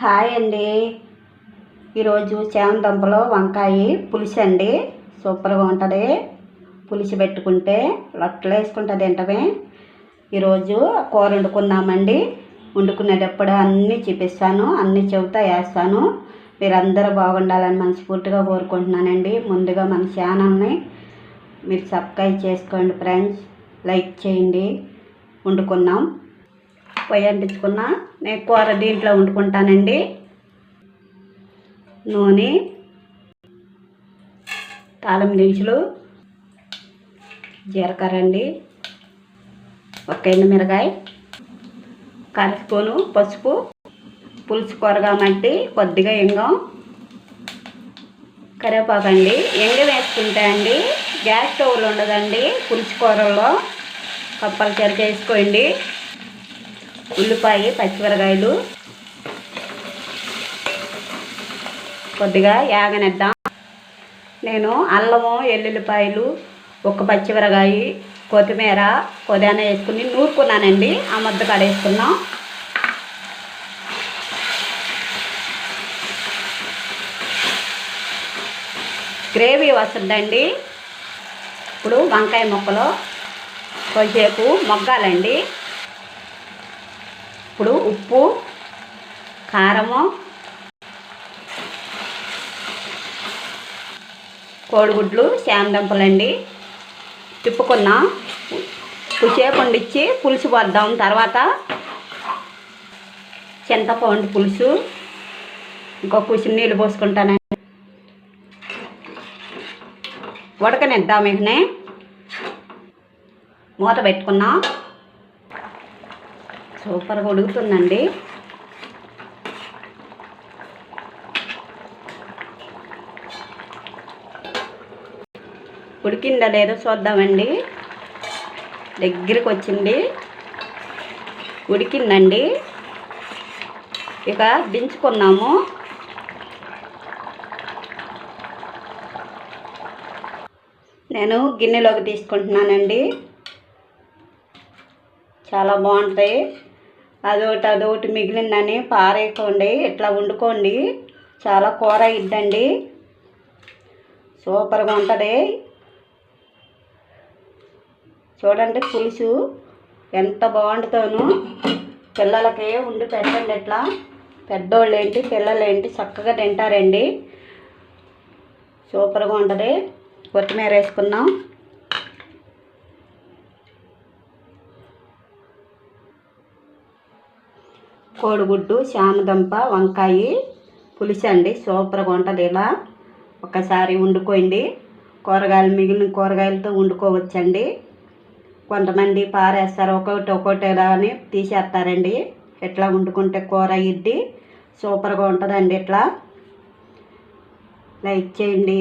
Hi అండి. ఈరోజు చామదుంపలో వంకాయ పులుసు అండి. సూపర్గా ఉంటుంది. పులుసు పెట్టుకుంటే లొట్టలు వేసుకుంటే తింటమే. ఈరోజు కూర వండుకున్నామండి వండుకునేటప్పుడు అన్నీ చూపిస్తాను అన్నీ చెబుతా వేస్తాను. మీరందరూ బాగుండాలని మనస్ఫూర్తిగా కోరుకుంటున్నానండి. ముందుగా మన ఛానల్ని మీరు సబ్స్క్రైబ్ చేసుకోండి ఫ్రెండ్స్. లైక్ చేయండి. వండుకున్నాం పొయ్యి అంటించుకున్న. నేను కూర దీంట్లో వండుకుంటానండి. నూనె తాళం దినుసులు జీలకర్ర అండి ఒక ఎండుమిరకాయ కర పసుపు పులుసు కూరగా మట్టి కొద్దిగా ఇంగం కరివేపాకండి ఎంగ వేసుకుంటే అండి గ్యాస్ స్టవ్లు ఉండదండి పులుసు కూరల్లో. కంపల్సరీ చేసుకోండి ఉల్లిపాయ పచ్చిమిరకాయలు. కొద్దిగా యాగనిద్దాం. నేను అల్లము ఎల్లుల్లిపాయలు ఒక పచ్చిమిరకాయ కొత్తిమీర కొద్దిగా వేసుకుని నూరుకున్నానండి. ఆ ముద్ద కాడ వేసుకున్నాం గ్రేవీ వస్తుందండి. ఇప్పుడు వంకాయ ముక్కలో కొంచెంసేపు మొగ్గాలండి. ఇప్పుడు ఉప్పు కారము కోడిగుడ్లు శాందంపులండి తిప్పుకున్నాం కుసేపు వండిచ్చి పులుసు పోద్దాం. తర్వాత చింతపండు పులుసు ఇంకో కుసి నీళ్ళు పోసుకుంటానండి. ఉడకనిద్దాం ఇకనే. మూత పెట్టుకున్నాం. సూపర్గా ఉడుకుతుందండి. ఉడికిందా లేదో చూద్దామండి. దగ్గరికి వచ్చింది ఉడికిందండి. ఇక దించుకున్నాము. నేను గిన్నెలోకి తీసుకుంటున్నానండి. చాలా బాగుంటాయి. అదొకటి అదొకటి మిగిలిందని పారేయకండి ఇట్లా వండుకోండి. చాలా కూర ఇద్దండి సూపర్గా ఉంటుంది. చూడండి పులుసు ఎంత బాగుంటుందోను. పిల్లలకి ఉండి పెట్టండి ఇట్లా. పెద్దోళ్ళు ఏంటి పిల్లలు ఏంటి చక్కగా తింటారండి. సూపర్గా ఉంటుంది. కొత్తిమీర వేసుకున్నాం కోడిగుడ్డు శామదంప వంకాయ పులుసు అండి సూపర్గా ఉంటుంది ఇలా. ఒకసారి వండుకోండి. కూరగాయలు మిగిలిన కూరగాయలతో వండుకోవచ్చండి. కొంతమంది పారేస్తారు. ఒక్కొక్కటి ఒక్కొక్కటి అని తీసేస్తారండి. ఇట్లా వండుకుంటే కూర ఇడ్డి సూపర్గా ఉంటుందండి ఇట్లా. లైక్ చేయండి.